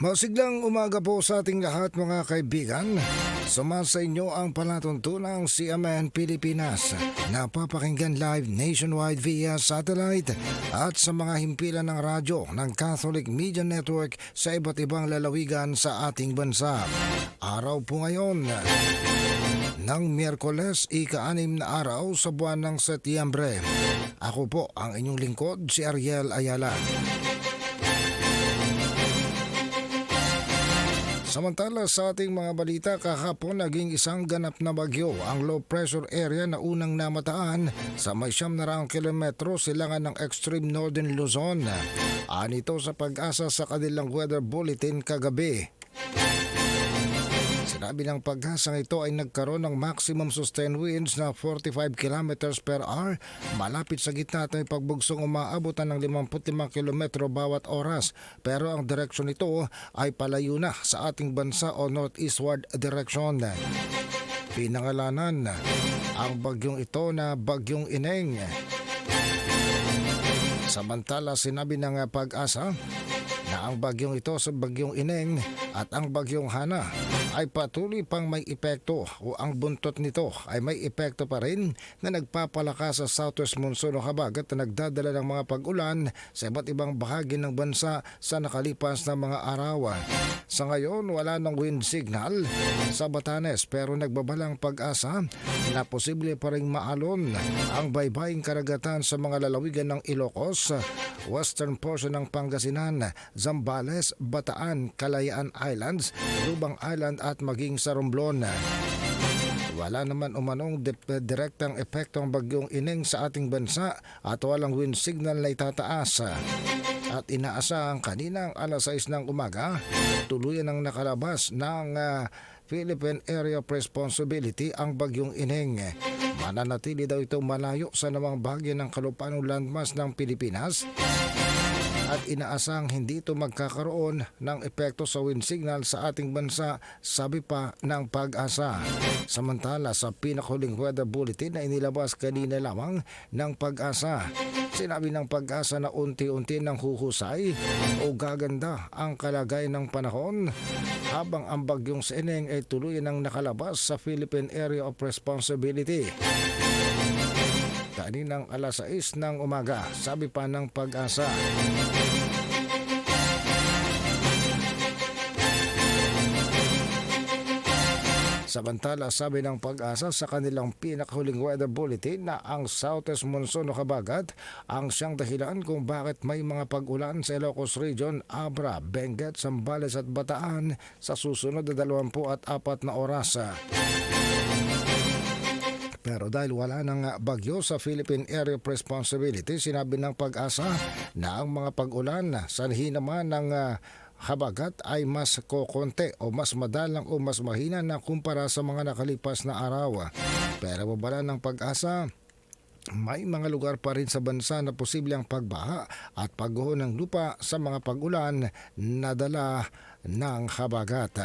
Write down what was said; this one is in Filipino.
Masiglang umaga po sa ating lahat mga kaibigan. Sumasa inyo ang palatuntunang CMN Pilipinas. Napapakinggan live nationwide via satellite at sa mga himpilan ng radyo ng Catholic Media Network sa iba't ibang lalawigan sa ating bansa. Araw po ngayon ng Miyerkules, ika-anim na araw sa buwan ng Setyembre. Ako po ang inyong lingkod, si Ariel Ayala. Samantala sa ating mga balita kahapon naging isang ganap na bagyo ang low pressure area na unang namataan sa may siyam na raang kilometro silangan ng extreme northern Luzon. Anito sa pag-asa sa kanilang weather bulletin kagabi. Sinabi ng paghasang ito ay nagkaroon ng maximum sustained winds na 45 km per hour malapit sa gitna at may pagbugsong umaabutan ng 55 km bawat oras pero ang direksyon nito ay palayo na sa ating bansa o northeastward direction. Pinangalanan ang bagyong ito na Bagyong Ineng. Samantala sinabi ng pag-asa na ang bagyong ito sa bagyong Ineng at ang bagyong Hana ay patuloy pang may epekto o ang buntot nito ay may epekto pa rin na nagpapalakas sa southwest monsoon o habagat na nagdadala ng mga pag-ulan sa iba't ibang bahagi ng bansa sa nakalipas na mga araw. Sa ngayon wala ng wind signal sa Batanes pero nagbabalang pag-asa na posible pa rin maalon ang baybaying karagatan sa mga lalawigan ng Ilocos, western portion ng Pangasinan, Zambales, Bataan, Kalayaan Islands, Lubang Island at maging sa Romblon. Wala naman umanong direktang epekto ang bagyong ining sa ating bansa at walang wind signal na itataas. At inaasahang kaninang alas 6 ng umaga, tuluyan ang nakalabas ng ah, Philippine Area of Responsibility ang bagyong ining. Mananatili daw ito malayo sa namang bahagi ng kalupanong landmass ng Pilipinas at inaasang hindi ito magkakaroon ng epekto sa wind signal sa ating bansa, sabi pa ng pag-asa. Samantala sa pinakahuling weather bulletin na inilabas kanina lamang ng pag-asa, sinabi ng pag-asa na unti-unti ng huhusay o gaganda ang kalagayan ng panahon habang ang bagyong Seneng ay tuluyan ng nakalabas sa Philippine Area of Responsibility kaninang alas 6 ng umaga, sabi pa ng pag-asa. Samantala, sabi ng pag-asa sa kanilang pinakahuling weather bulletin na ang southwest monsoon o kabagat ang siyang dahilan kung bakit may mga pag-ulan sa Ilocos Region, Abra, Benguet, Zambales at Bataan sa susunod na 24 na oras. Pero dahil wala nang bagyo sa Philippine Area of Responsibility, sinabi ng pag-asa na ang mga pag-ulan sanhi naman ng ah, habagat ay mas kokonte o mas madalang o mas mahina na kumpara sa mga nakalipas na araw. Pero babala ng pag-asa, may mga lugar pa rin sa bansa na posible ang pagbaha at pagguho ng lupa sa mga pag-ulan na dala ng habagat.